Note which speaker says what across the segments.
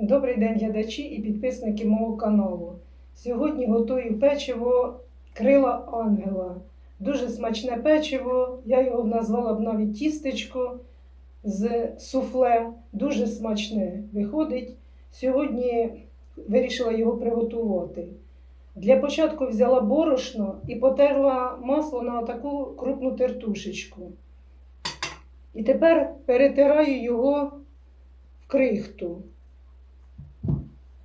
Speaker 1: Добрий день, глядачі і підписники мого каналу. Сьогодні готую печиво крила ангела. Дуже смачне печиво. Я його назвала б навіть тістечко з суфле. Дуже смачне виходить. Сьогодні вирішила його приготувати. Для початку взяла борошно і потерла масло на таку крупну тертушечку. І тепер перетираю його в крихту.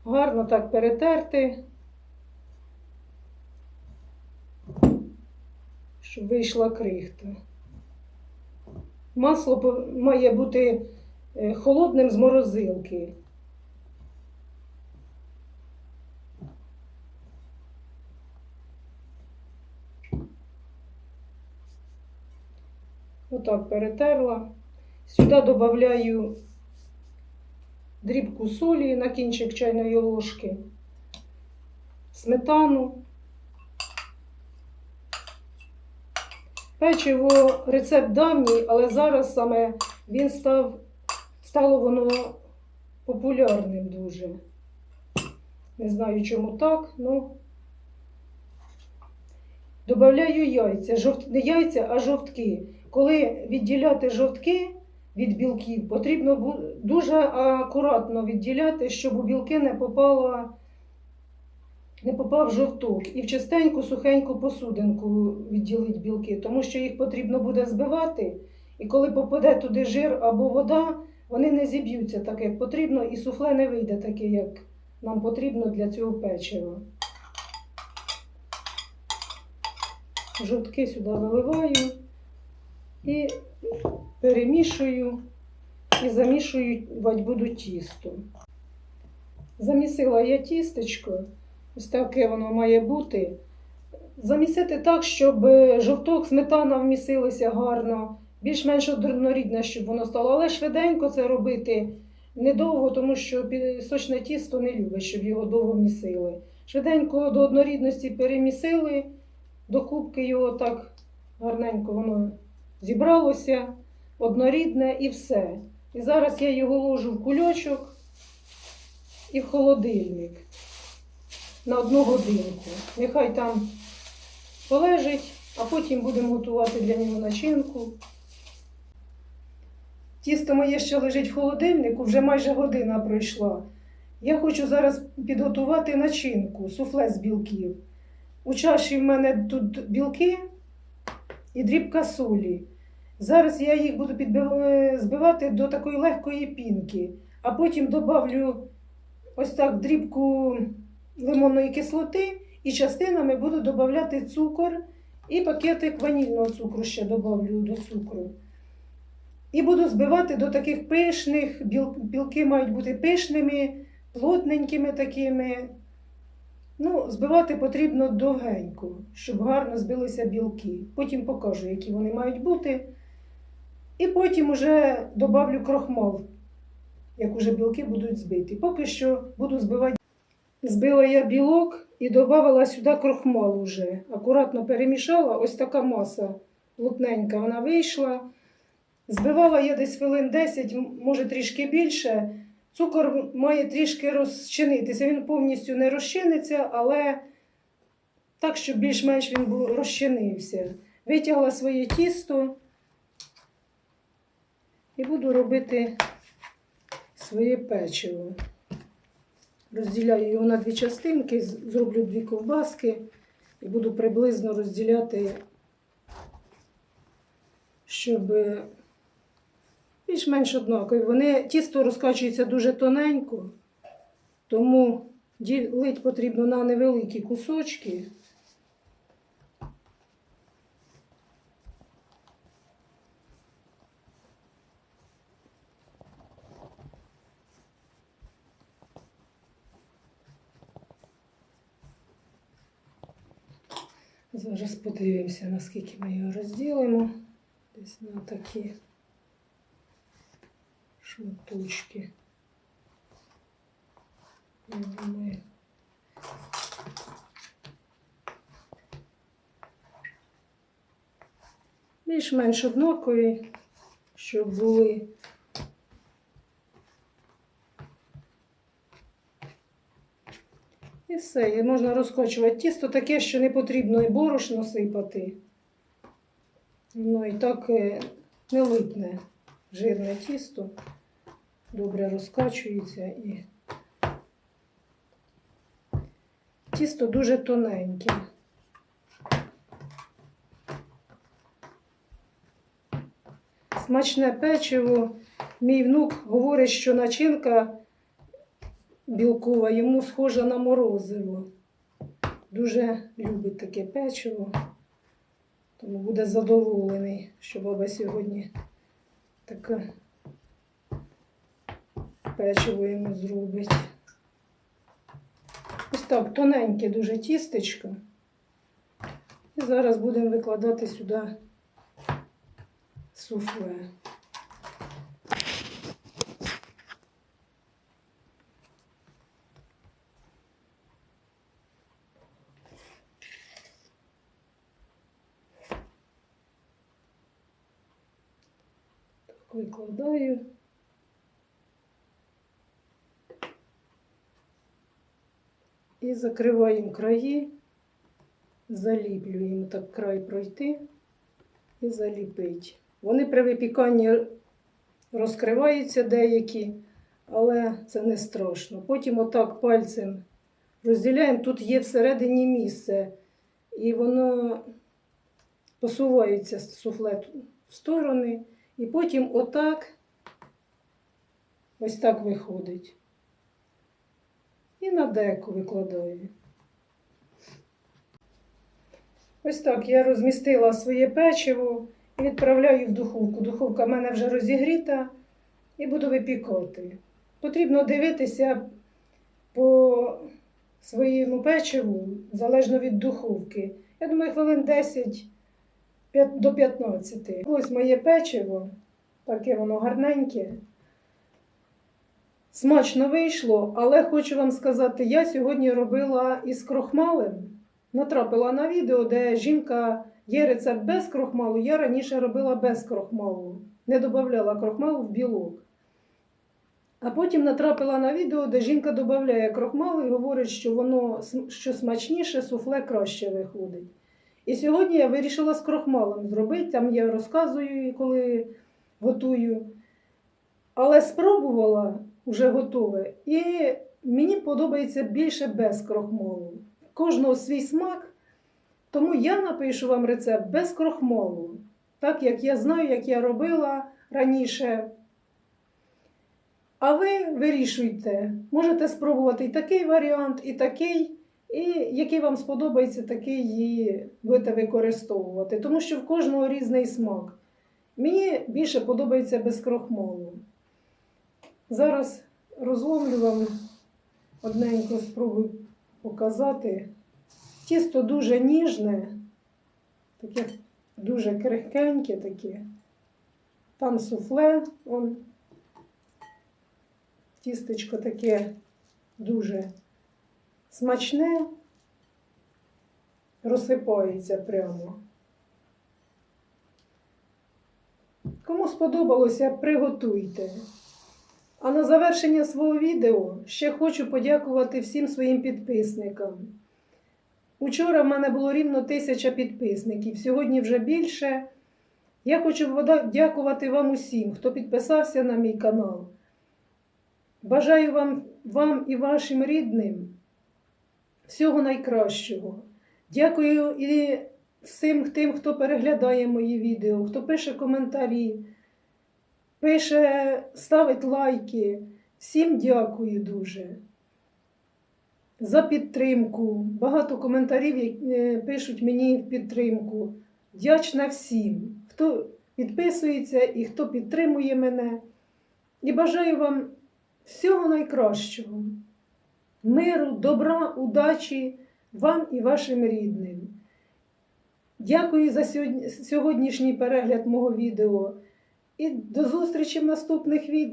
Speaker 1: Гарно так перетерти, щоб вийшла крихта. Масло має бути е, холодним з морозилки. Отак перетерла. Сюди додаю дрібку солі на кінчик чайної ложки, сметану. Печиво рецепт давній, але зараз саме він став, стало воно популярним дуже. Не знаю, чому так, ну. Добавляю яйця, жовт... не яйця, а жовтки. Коли відділяти жовтки від білків, потрібно дуже акуратно відділяти, щоб у білки не попало, не попав жовток. І в чистеньку сухеньку посудинку відділити білки, тому що їх потрібно буде збивати. І коли попаде туди жир або вода, вони не зіб'ються так, як потрібно, і суфле не вийде таке, як нам потрібно для цього печива. Жовтки сюди виливаю і перемішую і замішувати буду тісто. Замісила я тістечко, ось таке воно має бути. Замісити так, щоб жовток, сметана вмісилися гарно, більш-менш однорідне, щоб воно стало. Але швиденько це робити недовго, тому що пісочне тісто не любить, щоб його довго місили. Швиденько до однорідності перемісили, до кубки його так гарненько воно зібралося, однорідне і все. І зараз я його ложу в кульочок і в холодильник на одну годинку. Нехай там полежить, а потім будемо готувати для нього начинку. Тісто моє ще лежить в холодильнику, вже майже година пройшла. Я хочу зараз підготувати начинку, суфле з білків. У чаші в мене тут білки і дрібка солі. Зараз я їх буду е, збивати до такої легкої пінки, а потім добавлю ось так дрібку лимонної кислоти і частинами буду додавати цукор і пакетик ванільного цукру ще добавлю до цукру. І буду збивати до таких пишних, білки мають бути пишними, плотненькими такими. Ну, збивати потрібно довгенько, щоб гарно збилися білки. Потім покажу, які вони мають бути. І потім уже добавлю крохмал, як уже білки будуть збиті. Поки що буду збивати. Збила я білок і додавала сюди крохмал уже. Акуратно перемішала, ось така маса плотненька вона вийшла. Збивала я десь хвилин 10, може трішки більше. Цукор має трішки розчинитися. Він повністю не розчиниться, але так, щоб більш-менш він розчинився. Витягла своє тісто і буду робити своє печиво. Розділяю його на дві частинки, зроблю дві ковбаски і буду приблизно розділяти, щоб більш-менш однакові. Вони тісто розкачується дуже тоненько, тому ділити потрібно на невеликі кусочки. Зараз подивимося, наскільки ми його розділимо. Десь на такі шматочки. Я думаю. Більш-менш однакові, щоб були все, і можна розкочувати. Тісто таке, що не потрібно і борошно сипати. Воно і так е, не липне жирне тісто. Добре розкачується і тісто дуже тоненьке. Смачне печиво. Мій внук говорить, що начинка білкова йому схожа на морозиво. Дуже любить таке печиво, тому буде задоволений, що баба сьогодні таке печиво йому зробить. Ось так, тоненьке дуже тістечко. І зараз будемо викладати сюди суфле. Викладаю. І закриваємо краї, заліплюємо так край пройти і заліпити. Вони при випіканні розкриваються деякі, але це не страшно. Потім отак пальцем розділяємо. Тут є всередині місце, і воно посувається суфле в сторони. І потім отак, ось так виходить. І на деку викладаю. Ось так я розмістила своє печиво і відправляю в духовку. Духовка в мене вже розігріта і буду випікати. Потрібно дивитися по своєму печиву, залежно від духовки. Я думаю, хвилин 10 п'ят- до 15. Ось моє печиво, таке воно гарненьке. Смачно вийшло, але хочу вам сказати, я сьогодні робила із крохмалем. Натрапила на відео, де жінка є рецепт без крохмалу. Я раніше робила без крохмалу, не додавала крохмалу в білок. А потім натрапила на відео, де жінка додає крохмалу і говорить, що воно що смачніше, суфле краще виходить. І сьогодні я вирішила з крохмалом зробити, там я розказую, коли готую. Але спробувала вже готове. І мені подобається більше без крохмалу. Кожного свій смак. Тому я напишу вам рецепт без крохмалу. Так як я знаю, як я робила раніше. А ви вирішуйте, можете спробувати і такий варіант, і такий, і який вам сподобається, такий і будете використовувати. Тому що в кожного різний смак. Мені більше подобається без крохмалу. Зараз розломлю вам одненько спробую показати. Тісто дуже ніжне, таке дуже крихкеньке таке. Там суфле, он, тістечко таке дуже смачне, розсипається прямо. Кому сподобалося, приготуйте. А на завершення свого відео ще хочу подякувати всім своїм підписникам. Учора в мене було рівно тисяча підписників, сьогодні вже більше. Я хочу дякувати вам усім, хто підписався на мій канал. Бажаю вам, вам і вашим рідним всього найкращого. Дякую і всім тим, хто переглядає мої відео, хто пише коментарі, пише, ставить лайки. Всім дякую дуже за підтримку. Багато коментарів е, пишуть мені в підтримку. Вдячна всім, хто підписується і хто підтримує мене. І бажаю вам всього найкращого, миру, добра, удачі вам і вашим рідним. Дякую за сьогоднішній перегляд мого відео і до зустрічі в наступних відео.